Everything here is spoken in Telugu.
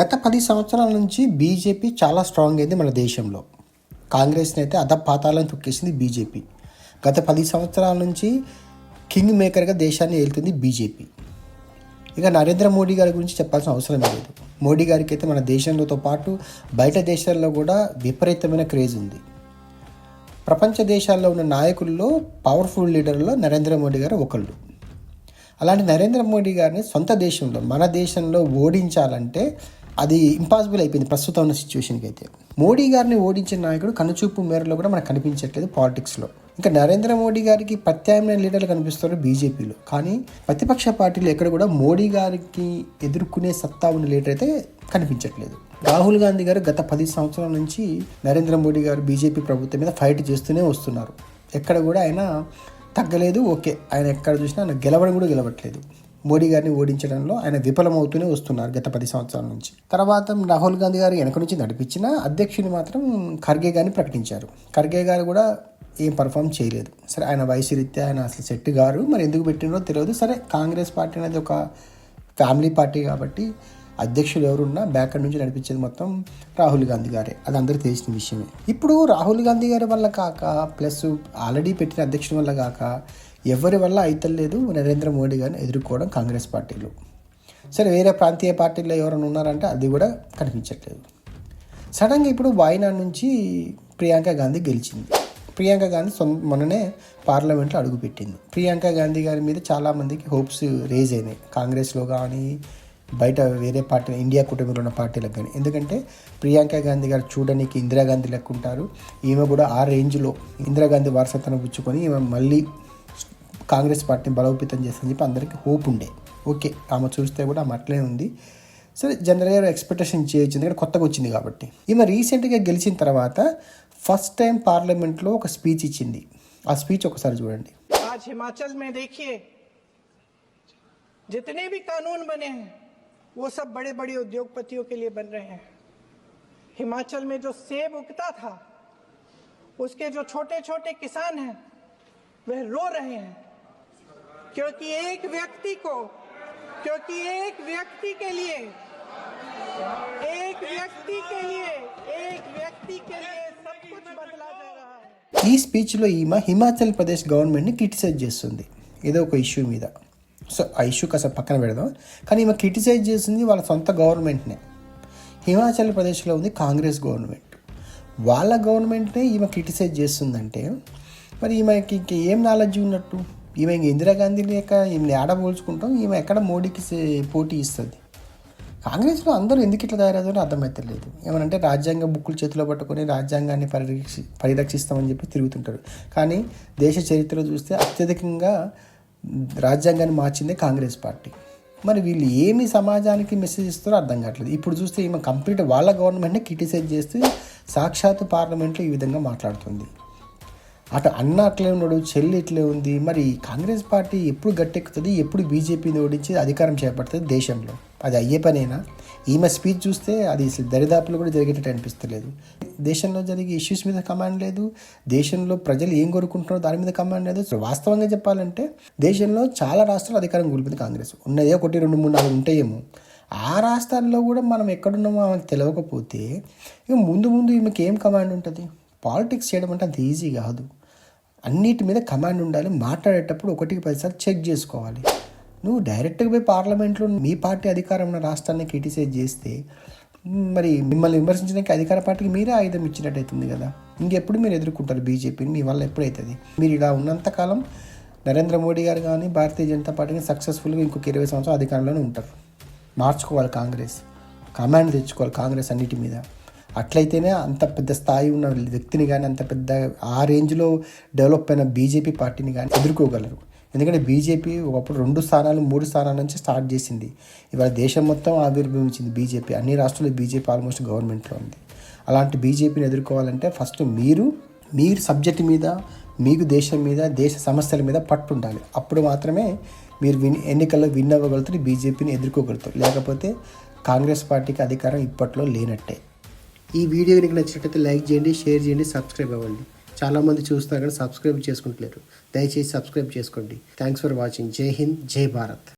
గత పది సంవత్సరాల నుంచి బీజేపీ చాలా స్ట్రాంగ్ అయింది మన దేశంలో. కాంగ్రెస్ని అయితే అధపాతాలను తొక్కేసింది బీజేపీ. గత పది సంవత్సరాల నుంచి కింగ్ మేకర్గా దేశాన్ని ఏలుతుంది బీజేపీ. ఇక నరేంద్ర మోడీ గారి గురించి చెప్పాల్సిన అవసరం లేదు. మోడీ గారికి అయితే మన దేశంలోతో పాటు బయట దేశాల్లో కూడా విపరీతమైన క్రేజ్ ఉంది. ప్రపంచ దేశాల్లో ఉన్న నాయకుల్లో పవర్ఫుల్ లీడర్లో నరేంద్ర మోడీ గారు ఒకళ్ళు. అలాంటి నరేంద్ర మోడీ గారిని సొంత దేశంలో మన దేశంలో ఓడించాలంటే అది ఇంపాసిబుల్ అయిపోయింది ప్రస్తుతం ఉన్న సిచ్యువేషన్కి అయితే. మోడీ గారిని ఓడించిన నాయకుడు కనుచూపు మేరలో కూడా మనకు కనిపించట్లేదు పాలిటిక్స్లో ఇంకా నరేంద్ర మోడీ గారికి ప్రత్యామ్నాయ లీడర్లు కనిపిస్తారు బీజేపీలో. కానీ ప్రతిపక్ష పార్టీలు ఎక్కడ కూడా మోడీ గారికి ఎదుర్కొనే సత్తా ఉన్న లీడర్ అయితే కనిపించట్లేదు. రాహుల్ గాంధీ గారు గత పది సంవత్సరాల నుంచి నరేంద్ర మోడీ గారు బీజేపీ ప్రభుత్వం మీద ఫైట్ చేస్తూనే వస్తున్నారు. ఎక్కడ కూడా ఆయన తగ్గలేదు ఓకే. ఆయన ఎక్కడ చూసినా ఆయన గెలవడం కూడా గెలవట్లేదు. మోడీ గారిని ఓడించడంలో ఆయన విఫలమవుతూనే వస్తున్నారు గత పది సంవత్సరాల నుంచి. తర్వాత రాహుల్ గాంధీ గారు వెనక నుంచి నడిపించిన అధ్యక్షుని మాత్రం ఖర్గే గారిని ప్రకటించారు. ఖర్గే గారు కూడా ఏం పర్ఫామ్ చేయలేదు. సరే ఆయన వయసు రీత్యా ఆయన అసలు సెట్ గారు మరి ఎందుకు పెట్టినో తెలియదు. సరే కాంగ్రెస్ పార్టీ అనేది ఒక ఫ్యామిలీ పార్టీ కాబట్టి అధ్యక్షులు ఎవరున్నా బ్యాక్ నుంచి నడిపించేది మొత్తం రాహుల్ గాంధీ గారే. అది అందరికీ తెలిసిన విషయమే. ఇప్పుడు రాహుల్ గాంధీ గారి వల్ల కాక ప్లస్ ఆల్రెడీ పెట్టిన అధ్యక్షుల వల్ల కాక ఎవరి వల్ల అయితలేదు నరేంద్ర మోడీ గారిని ఎదుర్కోవడం కాంగ్రెస్ పార్టీలు. సరే వేరే ప్రాంతీయ పార్టీల్లో ఎవరైనా ఉన్నారంటే అది కూడా కనిపించట్లేదు. సడన్గా ఇప్పుడు వాయినాడ్ నుంచి ప్రియాంక గాంధీ గెలిచింది. ప్రియాంక గాంధీ సొంత మొన్ననే పార్లమెంట్లో అడుగుపెట్టింది. ప్రియాంక గాంధీ గారి మీద చాలామందికి హోప్స్ రేజ్ అయినాయి. కాంగ్రెస్లో కానీ బయట వేరే పార్టీ ఇండియా కుటుంబంలో ఉన్న పార్టీలకు కానీ ఎందుకంటే ప్రియాంక గాంధీ గారు చూడడానికి ఇందిరాగాంధీ లెక్క ఉంటారు ఈమె కూడా ఆ రేంజ్లో ఇందిరాగాంధీ వారసత్వాన్ని పుచ్చుకొని ఈమె మళ్ళీ కాంగ్రెస్ పార్టీని బలోపేతం చేస్తుందని చెప్పి అందరికీ హోప్ ఉండే ఓకే ఆమె చూస్తే కూడా ఆమె అట్లే ఉంది సరే జనరల్గా ఎక్స్పెక్టేషన్ చేయొచ్చు ఎందుకంటే కొత్తగా వచ్చింది కాబట్టి ఈమె రీసెంట్గా గెలిచిన తర్వాత ఫస్ట్ టైం పార్లమెంట్లో ఒక స్పీచ్ ఇచ్చింది ఆ స్పీచ్ ఒకసారి చూడండి आज हिमाचल में देखिए जितने भी कानून बने हैं वो सब बड़े बड़े उद्योगपतियों के लिए बन रहे हैं हिमाचल में जो सेब उगता था उसके जो छोटे छोटे किसान हैं वह रो रहे हैं क्योंकि एक व्यक्ति को क्योंकि एक व्यक्ति के लिए एक व्यक्ति के लिए एक व्यक्ति के लिए सब कुछ बदला जा रहा है ఈ స్పీచ్లో ఈమె హిమాచల్ ప్రదేశ్ గవర్నమెంట్ని క్రిటిసైజ్ చేస్తుంది ఏదో ఒక ఇష్యూ మీద సో ఆ ఇష్యూ కాస్త పక్కన పెడదాం. కానీ ఈమె క్రిటిసైజ్ చేస్తుంది వాళ్ళ సొంత గవర్నమెంట్నే. హిమాచల్ ప్రదేశ్లో ఉంది కాంగ్రెస్ గవర్నమెంట్. వాళ్ళ గవర్నమెంట్నే ఈమె క్రిటిసైజ్ చేస్తుందంటే మరి ఈమెకి ఇంక ఏం నాలెడ్జ్ ఉన్నట్టు? ఈమె ఇంక ఇందిరాగాంధీ లేక ఈమె ఆడ పోల్చుకుంటాం ఈమె ఎక్కడ మోడీకి పోటీ ఇస్తుంది? కాంగ్రెస్లో అందరూ ఎందుకు ఇట్లా తయారవుతారో అర్థమవుతలేదు ఏమనంటే రాజ్యాంగ బుక్కులు చేతిలో పట్టుకొని రాజ్యాంగాన్ని పరిరక్షి పరిరక్షిస్తామని చెప్పి తిరుగుతుంటారు. కానీ దేశ చరిత్రలో చూస్తే అత్యధికంగా రాజ్యాంగాన్ని మార్చిందే కాంగ్రెస్ పార్టీ. మరి వీళ్ళు ఏమి సమాజానికి మెసేజ్ ఇస్తారో అర్థం కావట్లేదు. ఇప్పుడు చూస్తే ఈమె కంప్లీట్ వాళ్ళ గవర్నమెంట్ని క్రిటిసైజ్ చేస్తూ సాక్షాత్ పార్లమెంట్లో ఈ విధంగా మాట్లాడుతుంది. అటు అన్న అట్లే ఉన్నాడు చెల్లి ఇట్లే ఉంది. మరి కాంగ్రెస్ పార్టీ ఎప్పుడు గట్టెక్కుతుంది ఎప్పుడు బీజేపీని ఓడించి అధికారం చేపడుతుంది దేశంలో? అది అయ్యే పనేనా? ఈమె స్పీచ్ చూస్తే అది అసలు దరిదాపులు కూడా జరిగేటట్టు అనిపిస్తలేదు. దేశంలో జరిగే ఇష్యూస్ మీద కమాండ్ లేదు. దేశంలో ప్రజలు ఏం కోరుకుంటున్నారో దాని మీద కమాండ్ లేదు. వాస్తవంగా చెప్పాలంటే దేశంలో చాలా రాష్ట్రాలు అధికారం కోల్పోయింది కాంగ్రెస్. ఉన్నదే ఒకటి రెండు మూడు నాలుగు ఉంటాయేమో. ఆ రాష్ట్రాల్లో కూడా మనం ఎక్కడున్నామో ఆమెకు తెలియకపోతే ఇక ముందు ముందు ఈమెకి ఏం కమాండ్ ఉంటుంది? పాలిటిక్స్ చేయడం అంటే అంత ఈజీ కాదు. అన్నిటి మీద కమాండ్ ఉండాలి మాట్లాడేటప్పుడు ఒకటికి పదిసార్లు చెక్ చేసుకోవాలి. నువ్వు డైరెక్ట్గా పోయి పార్లమెంట్లో మీ పార్టీ అధికారం ఉన్న రాష్ట్రాన్ని క్రిటిసైజ్ చేస్తే మరి మిమ్మల్ని విమర్శించడానికి అధికార పార్టీకి మీరే ఆయుధం ఇచ్చినట్టు అవుతుంది కదా. ఇంకెప్పుడు మీరు ఎదుర్కొంటారు బీజేపీని? మీ వల్ల ఎప్పుడైతుంది మీరు ఇలా ఉన్నంతకాలం నరేంద్ర మోడీ గారు కానీ భారతీయ జనతా పార్టీని సక్సెస్ఫుల్గా ఇంకొక ఇరవై సంవత్సరాలు అధికారంలోనే ఉంటారు. మార్చుకోవాలి కాంగ్రెస్. కమాండ్ తెచ్చుకోవాలి కాంగ్రెస్ అన్నిటి మీద. అట్లయితేనే అంత పెద్ద స్థాయి ఉన్న వ్యక్తిని కానీ అంత పెద్ద ఆ రేంజ్లో డెవలప్ అయిన బీజేపీ పార్టీని కానీ ఎదుర్కోగలరు. ఎందుకంటే బీజేపీ ఒకప్పుడు రెండు స్థానాలు మూడు స్థానాల నుంచి స్టార్ట్ చేసింది. ఇవాళ దేశం మొత్తం ఆవిర్భవించింది బీజేపీ. అన్ని రాష్ట్రాల్లో బీజేపీ ఆల్మోస్ట్ గవర్నమెంట్లో ఉంది. అలాంటి బీజేపీని ఎదుర్కోవాలంటే ఫస్ట్ మీరు మీరు సబ్జెక్ట్ మీద మీకు దేశం మీద దేశ సమస్యల మీద పట్టు ఉండాలి అప్పుడు మాత్రమే మీరు విన్ ఎన్నికల్లో విన్ అవ్వగలుగుతారు బీజేపీని ఎదుర్కోగలుగుతారు. లేకపోతే కాంగ్రెస్ పార్టీకి అధికారం ఇప్పట్లో లేనట్టే. ఈ వీడియో కనుక నచ్చినట్లయితే లైక్ చేయండి షేర్ చేయండి సబ్స్క్రైబ్ అవ్వండి. చాలామంది చూస్తున్నారు కానీ సబ్స్క్రైబ్ చేసుకుంటలేరు దయచేసి సబ్స్క్రైబ్ చేసుకోండి. Thanks for watching. Jai Hind జై భారత్.